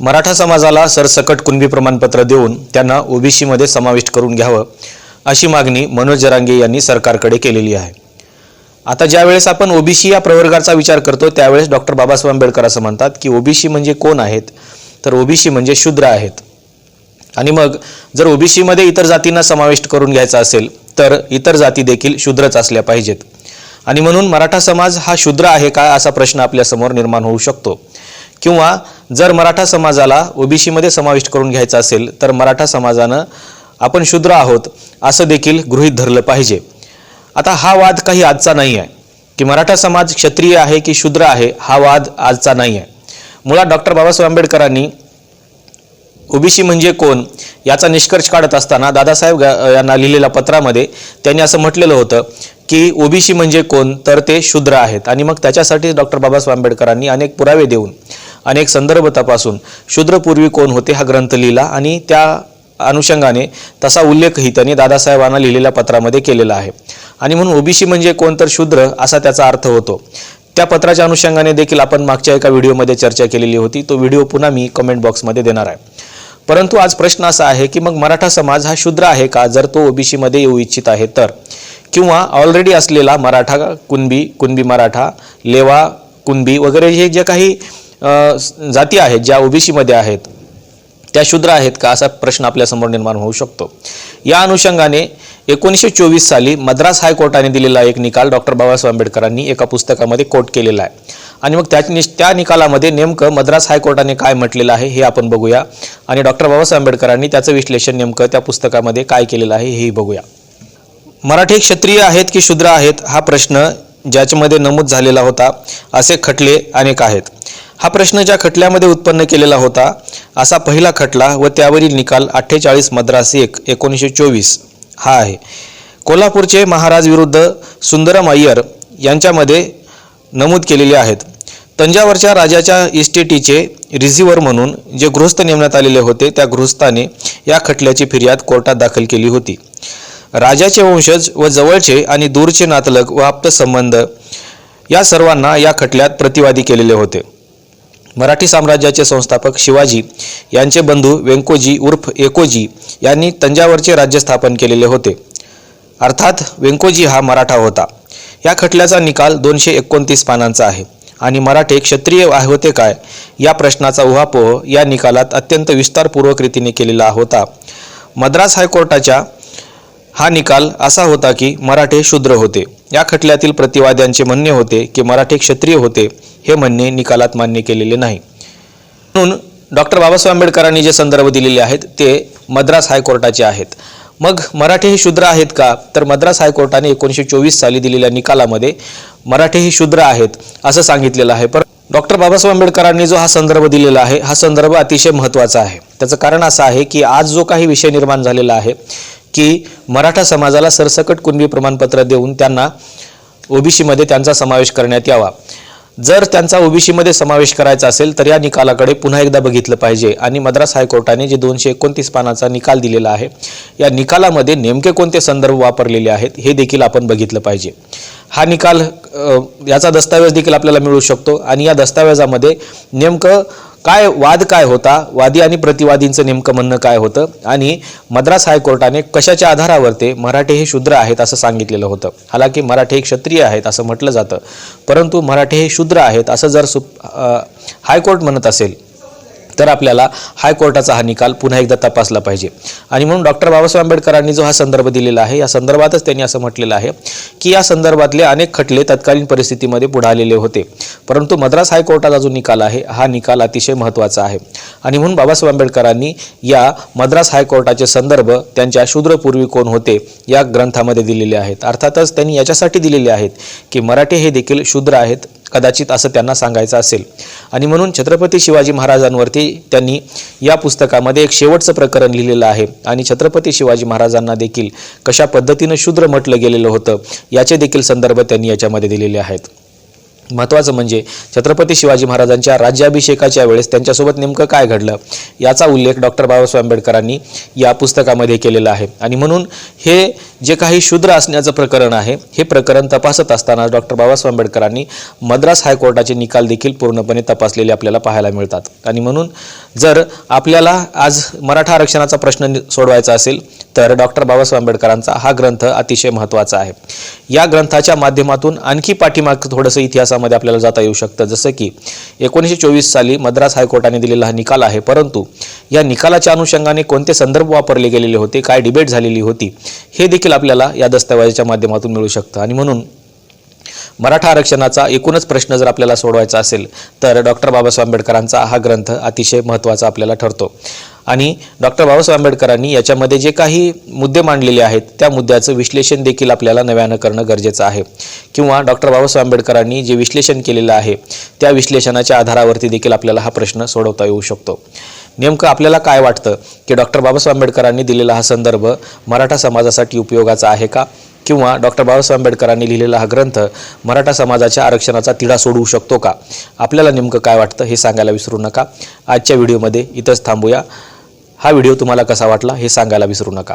मराठा समाजाला सरसकट कुणबी प्रमाणपत्र देऊन त्यांना ओबीसीमध्ये समाविष्ट करून घ्यावं अशी मागणी मनोज जरांगे यांनी सरकारकडे केलेली आहे. आता ज्यावेळेस आपण ओबीसी या प्रवर्गाचा विचार करतो त्यावेळेस डॉक्टर बाबासाहेब आंबेडकर असं म्हणतात की ओबीसी म्हणजे कोण आहेत? तर ओबीसी म्हणजे शूद्र आहेत. आणि मग जर ओबीसीमध्ये इतर जातींना समाविष्ट करून घ्यायचा असेल तर इतर जाती देखील शूद्रच असल्या पाहिजेत. आणि म्हणून मराठा समाज हा शूद्र आहे का असा प्रश्न आपल्यासमोर निर्माण होऊ शकतो. किंवा जर मराठा समाजाला ओबीसीमध्ये समाविष्ट करून घ्यायचा असेल तर मराठा समाजानं आपण शूद्र आहोत असं देखील गृहीत धरलं पाहिजे. आता हा वाद काही आजचा नाही आहे. की मराठा समाज क्षत्रिय आहे की शूद्र आहे हा वाद आजचा नाही आहे. मुळात डॉक्टर बाबासाहेब आंबेडकरांनी ओबीसी म्हणजे कोण याचा निष्कर्ष काढत असताना दादासाहेब यांना लिहिलेल्या पत्रामध्ये त्यांनी असं म्हटलेलं होतं की ओबीसी म्हणजे कोण तर ते शूद्र आहेत. आणि मग त्याच्यासाठी डॉक्टर बाबासाहेब आंबेडकरांनी अनेक पुरावे देऊन अनेक संदर्भ तपासून. शूद्रपूर्वी कोण होते हा ग्रंथ लिहिला आणि त्या अनुषंगाने तसा उल्लेखही त्यांनी दादासाहेबांना लिहिलेल्या पत्रामध्ये केलेला आहे. आणि म्हणून ओबीसी म्हणजे कोण तर शूद्र असा त्याचा अर्थ होतो. त्या पत्राच्या अनुषंगाने देखील आपण मागच्या एका व्हिडिओमध्ये चर्चा केलेली होती. तो व्हिडिओ पुन्हा मी कमेंट बॉक्समध्ये देणार आहे. परंतु आज प्रश्न असा आहे की मग मराठा समाज हा शूद्र आहे का? जर तो ओबीसीमध्ये येऊ इच्छित आहे तर. किंवा ऑलरेडी असलेला मराठा कुणबी कुणबी मराठा लेवा कुणबी वगैरे हे जे काही जाती आहेत ज्या ओबीसीमध्ये आहेत त्या शूद्र आहेत का असा प्रश्न आपल्यासमोर निर्माण होऊ शकतो. या अनुषंगाने एकोणीसशे चोवीस साली मद्रास हायकोर्टाने दिलेला एक निकाल डॉक्टर बाबासाहेब आंबेडकरांनी एका पुस्तकामध्ये कोट केलेला आहे. आणि मग त्या त्या निकालामध्ये नेमकं मद्रास हायकोर्टाने काय म्हटलेलं आहे हे आपण बघूया. आणि डॉक्टर बाबासाहेब आंबेडकरांनी त्याचं विश्लेषण नेमकं त्या पुस्तकामध्ये काय केलेलं आहे हेही बघूया. मराठी क्षत्रिय आहेत की शूद्र आहेत हा प्रश्न ज्याच्यामध्ये नमूद झालेला होता असे खटले अनेक आहेत. हा प्रश्न ज्या खटल्यामध्ये उत्पन्न केलेला होता असा पहिला खटला व त्यावरील निकाल अठ्ठेचाळीस मद्रास एक एकोणीसशे चोवीस. हा आहे. कोल्हापूरचे महाराज विरुद्ध सुंदरम अय्यर यांच्यामध्ये नमूद केलेले आहेत. तंजावरच्या राजाच्या इस्टेटीचे रिझिव्हर म्हणून जे गृहस्थ नेमण्यात आलेले होते त्या गृहस्थाने या खटल्याची फिर्याद कोर्टात दाखल केली होती. राजाचे वंशज व जवळचे आणि दूरचे नातलग व आप्तसंबंध या सर्वांना या खटल्यात प्रतिवादी केलेले होते. मराठी साम्राज्याचे संस्थापक शिवाजी यांचे बंधू वेंकोजी उर्फ एकोजी यांनी तंजावरचे राज्य स्थापन केलेले होते. अर्थात वेंकोजी हा मराठा होता. या खटल्याचा निकाल दोनशे एकोणतीस पानांचा आहे आणि मराठे क्षत्रिय होते काय या प्रश्नाचा उहापोह या निकालात अत्यंत विस्तारपूर्वक रीतीने केलेला होता. मद्रास हायकोर्टाच्या हा निकाल असा होता की मराठे शूद्र होते. या खटल्यातील प्रतिवाद्यांचे म्हणणे होते की मराठे क्षत्रिय होते हे म्हणणे निकालात मान्य केलेले नाही. म्हणून डॉक्टर बाबासाहेब आंबेडकरांनी जे संदर्भ दिलेले आहेत ते मद्रास हायकोर्टाचे आहेत. मग मराठे हे शूद्र आहेत का? तर मद्रास हायकोर्टाने एकोणीसशे चोवीस साली दिलेल्या निकालामध्ये मराठे हे शूद्र आहेत असं सांगितलेलं आहे. पण डॉक्टर बाबासाहेब आंबेडकरांनी जो हा संदर्भ दिलेला आहे हा संदर्भ अतिशय महत्त्वाचा आहे. त्याचं कारण असं आहे की आज जो काही विषय निर्माण झालेला आहे की मराठा समाजाला सरसकट कुणबी प्रमाणपत्र देऊन त्यांना ओबीसीमध्ये त्यांचा समावेश करण्यात यावा. जर त्यांचा ओबीसीमध्ये समावेश करायचा असेल तर या निकालाकडे पुन्हा एकदा बघितलं पाहिजे. आणि मद्रास हायकोर्टाने जे दोनशे एकोणतीस पानाचा निकाल दिलेला आहे या निकालामध्ये नेमके कोणते संदर्भ वापरलेले आहेत हे देखील आपण बघितलं पाहिजे. हा निकाल याचा दस्तावेज देखील आपल्याला मिळू शकतो. आणि या दस्तावेजामध्ये नेमकं काय वाद काय होता? वादी आणि प्रतिवादींचं नेमकं म्हणणं काय होतं? आणि मद्रास हायकोर्टाने कशाच्या आधारावर ते मराठे हे शूद्र आहेत असं सांगितलेलं होतं? हालाकी मराठे हे क्षत्रिय आहेत असं म्हटलं जातं. परंतु मराठे हे शूद्र आहेत असं जर सुप हायकोर्ट म्हणत असेल तर आपल्याला हायकोर्टाचा हा निकाल पुन्हा एकदा तपासला पाहिजे. आणि म्हणून डॉक्टर बाबासाहेब आंबेडकरांनी जो हा संदर्भ दिलेला आहे या संदर्भातच त्यांनी असं म्हटलेलं आहे की या संदर्भातले अनेक खटले तत्कालीन परिस्थितीमध्ये पुढे आलेले होते. परंतु मद्रास हायकोर्टाचा जो निकाल आहे. हा निकाल अतिशय महत्त्वाचा आहे. आणि म्हणून बाबासाहेब आंबेडकरांनी या मद्रास हायकोर्टाचे संदर्भ त्यांच्या शूद्रपूर्वी कोण होते या ग्रंथामध्ये दिलेले आहेत. अर्थातच त्यांनी याच्यासाठी दिलेले आहेत की मराठे हे देखील शूद्र आहेत कदाचित असं त्यांना सांगायचं असेल. आणि म्हणून छत्रपती शिवाजी महाराजांवरती त्यांनी या पुस्तकामध्ये एक शेवटचं प्रकरण लिहिलेलं आहे. आणि छत्रपती शिवाजी महाराजांना देखील कशा पद्धतीनं शूद्र म्हटलं गेलेलं होतं याचे देखील संदर्भ त्यांनी याच्यामध्ये दिलेले आहेत. महत्त्वाचं म्हणजे छत्रपती शिवाजी महाराजांच्या राज्याभिषेकाच्या वेळेस त्यांच्यासोबत नेमकं काय घडलं याचा उल्लेख डॉक्टर बाबासाहेब आंबेडकरांनी या पुस्तकामध्ये केलेला आहे. आणि म्हणून हे जे काही शूद्र असण्याचं प्रकरण आहे हे प्रकरण तपासत असताना डॉक्टर बाबासाहेब आंबेडकरांनी मद्रास हायकोर्टाचे निकाल देखील पूर्णपणे तपासलेले आपल्याला पाहायला मिळतात. आणि म्हणून जर आपल्याला आज मराठा आरक्षणाचा प्रश्न सोडवायचा असेल तर डॉक्टर बाबासाहेब आंबेडकरांचा हा ग्रंथ अतिशय महत्त्वाचा आहे. या ग्रंथाच्या माध्यमातून आणखी पाठीमाग थोडंसं इतिहासामध्ये आपल्याला जाता येऊ शकतं. जसं की एकोणीसशे चोवीस साली मद्रास हायकोर्टाने दिलेला हा निकाल आहे. परंतु या निकालाच्या अनुषंगाने कोणते संदर्भ वापरले गेलेले होते काय डिबेट झालेली होती हे देखील आपल्याला या दस्तऐवजाच्या माध्यमातून मिळू शकतं. आणि म्हणून मराठा आरक्षणाचा एकूणच प्रश्न जर आपल्याला सोडवायचा असेल तर डॉक्टर बाबासाहेब आंबेडकरांचा हा ग्रंथ अतिशय महत्त्वाचा आपल्याला ठरतो. आणि डॉक्टर बाबासाहेब आंबेडकरांनी याच्यामध्ये जे काही मुद्दे मांडलेले आहेत त्या मुद्द्याचं विश्लेषण देखील आपल्याला नव्यानं करणं गरजेचं आहे. किंवा डॉक्टर बाबासाहेब आंबेडकरांनी जे विश्लेषण केलेलं आहे त्या विश्लेषणाच्या आधारावरती देखील आपल्याला हा प्रश्न सोडवता येऊ शकतो. नेमकं आपल्याला काय वाटतं की डॉक्टर बाबासाहेब आंबेडकरांनी दिलेला हा संदर्भ मराठा समाजासाठी उपयोगाचा आहे का? किंवा डॉक्टर बाबासाहेब आंबेडकरांनी लिहिलेला हा ग्रंथ मराठा समाजाच्या आरक्षणाचा तिढा सोडवू शकतो का? आपल्याला नेमकं काय वाटतं हे सांगायला विसरू नका. आजच्या व्हिडिओमध्ये इथंच थांबूया. हा व्हिडिओ तुम्हाला कसा वाटला हे सांगायला विसरू नका.